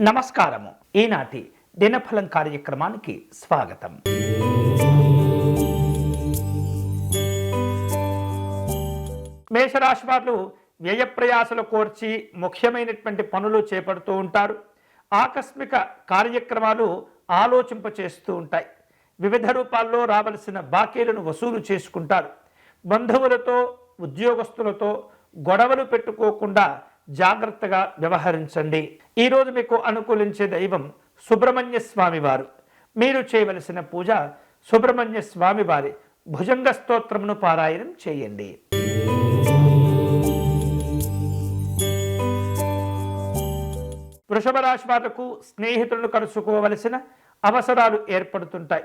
నమస్కారము. ఈనాటి దినఫలం కార్యక్రమానికి స్వాగతం. మేషరాశి వారు వ్యయప్రయాసలు కోర్చి ముఖ్యమైనటువంటి పనులు చేపడుతూ ఉంటారు. ఆకస్మిక కార్యక్రమాలు ఆలోచింప చేస్తూ ఉంటాయి. వివిధ రూపాల్లో రావలసిన బాకీలను వసూలు చేసుకుంటారు. బంధువులతో ఉద్యోగస్తులతో గొడవలు పెట్టుకోకుండా జాగ్రత్తగా వ్యవహరించండి. ఈరోజు మీకు అనుకూలించే దైవం సుబ్రహ్మణ్య స్వామి వారు. మీరు చేయవలసిన పూజ సుబ్రహ్మణ్య స్వామి వారి భుజంగ స్తోత్రమును పారాయణం చేయండి. వృషభ రాశి వాళ్ళకు స్నేహితులను కలుసుకోవలసిన అవసరాలు ఏర్పడుతుంటాయి.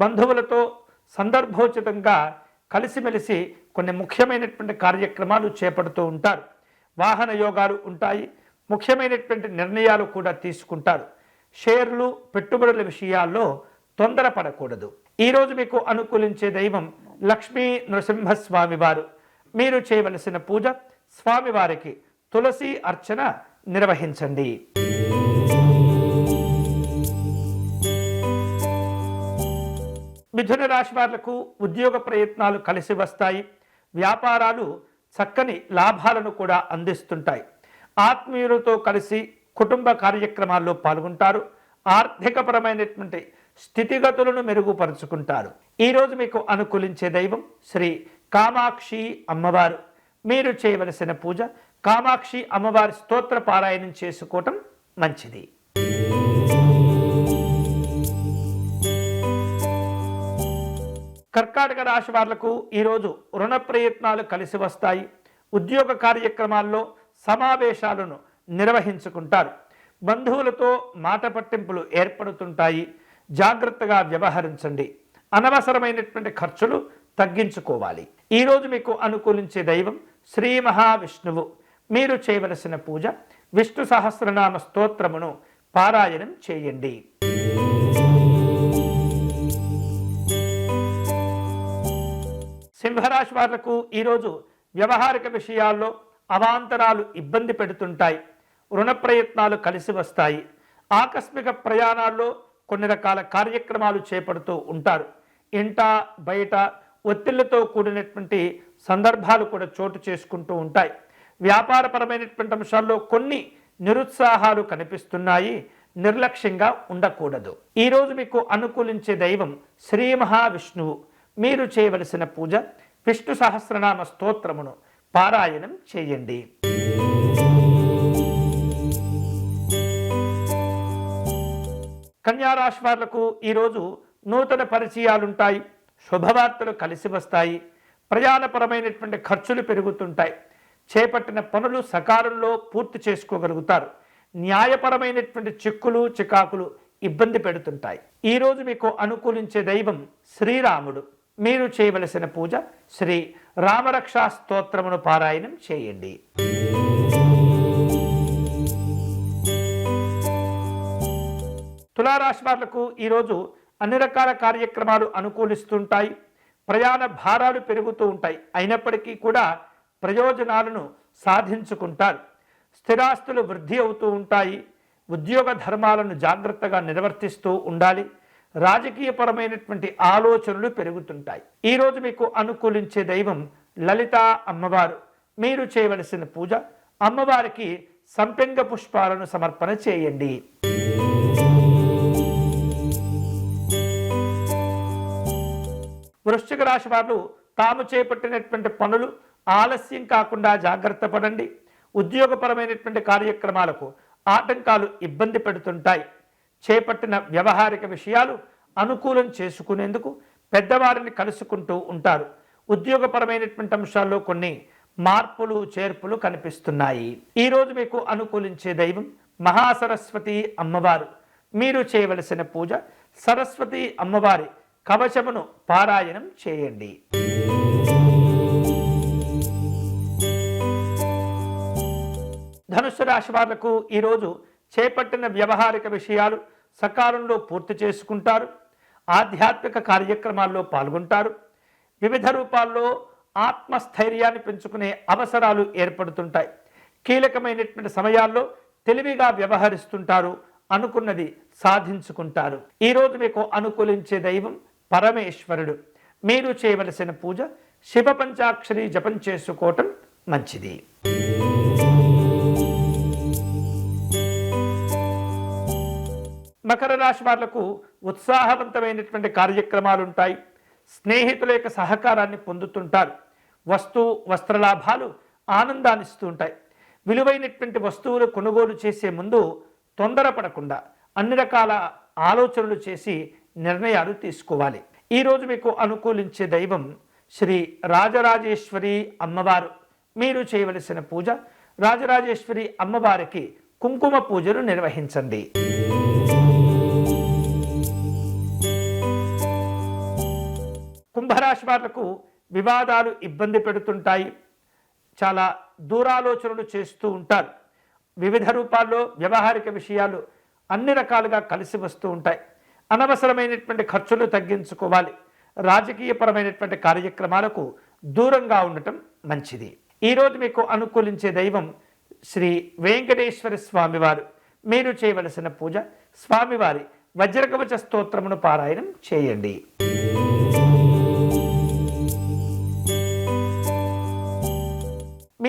బంధువులతో సందర్భోచితంగా కలిసిమెలిసి కొన్ని ముఖ్యమైనటువంటి కార్యక్రమాలు చేపడుతూ ఉంటారు. వాహన యోగాలు ఉంటాయి. ముఖ్యమైనటువంటి నిర్ణయాలు కూడా తీసుకుంటారు. షేర్లు పెట్టుబడుల విషయాల్లో తొందరపడకూడదు. ఈరోజు మీకు అనుకూలించే దైవం లక్ష్మీ నృసింహస్వామి వారు. మీరు చేయవలసిన పూజ స్వామివారికి తులసి అర్చన నిర్వహించండి. మిథున రాశి వాళ్ళకు ఉద్యోగ ప్రయత్నాలు కలిసి వస్తాయి. వ్యాపారాలు చక్కని లాభాలను కూడా అందిస్తుంటాయి. ఆత్మీయులతో కలిసి కుటుంబ కార్యక్రమాల్లో పాల్గొంటారు. ఆర్థికపరమైనటువంటి స్థితిగతులను మెరుగుపరుచుకుంటారు. ఈరోజు మీకు అనుకూలించే దైవం శ్రీ కామాక్షి అమ్మవారు. మీరు చేయవలసిన పూజ కామాక్షి అమ్మవారి స్తోత్ర పారాయణం చేసుకోవటం మంచిది. కర్కాటక రాశి వాళ్ళకు ఈరోజు రుణ ప్రయత్నాలు కలిసి వస్తాయి. ఉద్యోగ కార్యక్రమాల్లో సమావేశాలను నిర్వహించుకుంటారు. బంధువులతో మాట పట్టింపులు ఏర్పడుతుంటాయి. జాగ్రత్తగా వ్యవహరించండి. అనవసరమైనటువంటి ఖర్చులు తగ్గించుకోవాలి. ఈరోజు మీకు అనుకూలించే దైవం శ్రీ మహావిష్ణువు. మీరు చేయవలసిన పూజ విష్ణు సహస్రనామ స్తోత్రమును పారాయణం చేయండి. సింహరాశి వాళ్ళకు ఈరోజు వ్యవహారిక విషయాల్లో అవాంతరాలు ఇబ్బంది పెడుతుంటాయి. రుణ ప్రయత్నాలు కలిసి వస్తాయి. ఆకస్మిక ప్రయాణాల్లో కొన్ని రకాల కార్యక్రమాలు చేపడుతూ ఉంటారు. ఇంట బయట ఒత్తిళ్ళతో కూడినటువంటి సందర్భాలు కూడా చోటు చేసుకుంటూ ఉంటాయి. వ్యాపారపరమైనటువంటి అంశాల్లో కొన్ని నిరుత్సాహాలు కనిపిస్తున్నాయి. నిర్లక్ష్యంగా ఉండకూడదు. ఈరోజు మీకు అనుకూలించే దైవం శ్రీ మహావిష్ణువు. మీరు చేయవలసిన పూజ విష్ణు సహస్రనామ స్తోత్రమును పారాయణం చేయండి. కన్యారాశి వాళ్ళకు ఈరోజు నూతన పరిచయాలుంటాయి. శుభవార్తలు కలిసి వస్తాయి. ప్రయాణపరమైనటువంటి ఖర్చులు పెరుగుతుంటాయి. చేపట్టిన పనులు సకాలంలో పూర్తి చేసుకోగలుగుతారు. న్యాయపరమైనటువంటి చిక్కులు చికాకులు ఇబ్బంది పెడుతుంటాయి. ఈరోజు మీకు అనుకూలించే దైవం శ్రీరాముడు. మీరు చేయవలసిన పూజ శ్రీ రామరక్షా స్తోత్రమును పారాయణం చేయండి. తులారాశి వాళ్ళకు ఈరోజు అన్ని రకాల కార్యక్రమాలు అనుకూలిస్తుంటాయి. ప్రయాణ భారాలు పెరుగుతూ ఉంటాయి. అయినప్పటికీ కూడా ప్రయోజనాలను సాధించుకుంటారు. స్థిరాస్తులు వృద్ధి అవుతూ ఉంటాయి. ఉద్యోగ ధర్మాలను జాగ్రత్తగా నిర్వర్తిస్తూ ఉండాలి. రాజకీయపరమైనటువంటి ఆలోచనలు పెరుగుతుంటాయి. ఈరోజు మీకు అనుకూలించే దైవం లలిత అమ్మవారు. మీరు చేయవలసిన పూజ అమ్మవారికి సంపెంగ పుష్పాలను సమర్పణ చేయండి. వృశ్చిక రాశి వారు తాము చేపట్టినటువంటి పనులు ఆలస్యం కాకుండా జాగ్రత్త పడండి. ఉద్యోగపరమైనటువంటి కార్యక్రమాలకు ఆటంకాలు ఇబ్బంది పెడుతుంటాయి. చేపట్టిన వ్యవహారిక విషయాలు అనుకూలం చేసుకునేందుకు పెద్దవారిని కలుసుకుంటూ ఉంటారు. ఉద్యోగపరమైనటువంటి అంశాల్లో కొన్ని మార్పులు చేర్పులు కనిపిస్తున్నాయి. ఈరోజు మీకు అనుకూలించే దైవం మహాసరస్వతి అమ్మవారు. మీరు చేయవలసిన పూజ సరస్వతి అమ్మవారి కవచమును పారాయణం చేయండి. ధనుసు రాశి వాళ్ళకు ఈరోజు చేపట్టిన వ్యవహారిక విషయాలు సకాలంలో పూర్తి చేసుకుంటారు. ఆధ్యాత్మిక కార్యక్రమాల్లో పాల్గొంటారు. వివిధ రూపాల్లో ఆత్మస్థైర్యాన్ని పెంచుకునే అవసరాలు ఏర్పడుతుంటాయి. కీలకమైనటువంటి సమయాల్లో తెలివిగా వ్యవహరిస్తుంటారు అనుకున్నది సాధించుకుంటారు. ఈరోజు మీకు అనుకూలించే దైవం పరమేశ్వరుడు. మీరు చేయవలసిన పూజ శివ పంచాక్షరి జపం చేసుకోవటం మంచిది. మకర రాశి వాళ్ళకు ఉత్సాహవంతమైనటువంటి కార్యక్రమాలు ఉంటాయి స్నేహితుల యొక్క సహకారాన్ని పొందుతుంటారు. వస్తు వస్త్రలాభాలు ఆనందాన్ని ఇస్తూ ఉంటాయి విలువైనటువంటి వస్తువులు కొనుగోలు చేసే ముందు తొందరపడకుండా అన్ని రకాల ఆలోచనలు చేసి నిర్ణయాలు తీసుకోవాలి. ఈరోజు మీకు అనుకూలించే దైవం శ్రీ రాజరాజేశ్వరి అమ్మవారు. మీరు చేయవలసిన పూజ రాజరాజేశ్వరి అమ్మవారికి కుంకుమ పూజలు నిర్వహించండి. కుంభరాశి వాళ్ళకు వివాదాలు ఇబ్బంది పెడుతుంటాయి. చాలా దూరాలోచనలు చేస్తూ ఉంటారు. వివిధ రూపాల్లో వ్యవహారిక విషయాలు అన్ని రకాలుగా కలిసి వస్తూ ఉంటాయి. అనవసరమైనటువంటి ఖర్చులు తగ్గించుకోవాలి. రాజకీయపరమైనటువంటి కార్యక్రమాలకు దూరంగా ఉండటం మంచిది. ఈరోజు మీకు అనుకూలించే దైవం శ్రీ వెంకటేశ్వర స్వామివారు. మీరు చేయవలసిన పూజ స్వామివారి వజ్రకవచ స్తోత్రమును పారాయణం చేయండి.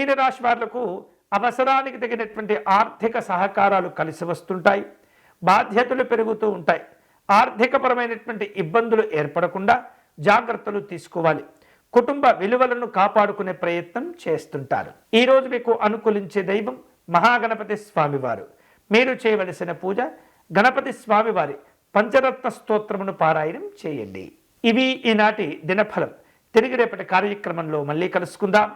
మీనరాశి వాళ్ళకు అవసరానికి తగినటువంటి ఆర్థిక సహకారాలు కలిసి వస్తుంటాయి. బాధ్యతలు పెరుగుతూ ఉంటాయి. ఆర్థికపరమైనటువంటి ఇబ్బందులు ఏర్పడకుండా జాగ్రత్తలు తీసుకోవాలి. కుటుంబ విలువలను కాపాడుకునే ప్రయత్నం చేస్తుంటారు. ఈరోజు మీకు అనుకూలించే దైవం మహాగణపతి స్వామివారు. మీరు చేయవలసిన పూజ గణపతి స్వామివారి పంచరత్న స్తోత్రమును పారాయణం చేయండి. ఇవి ఈనాటి దినఫలం. తిరిగి రేపటి కార్యక్రమంలో మళ్ళీ కలుసుకుందాం.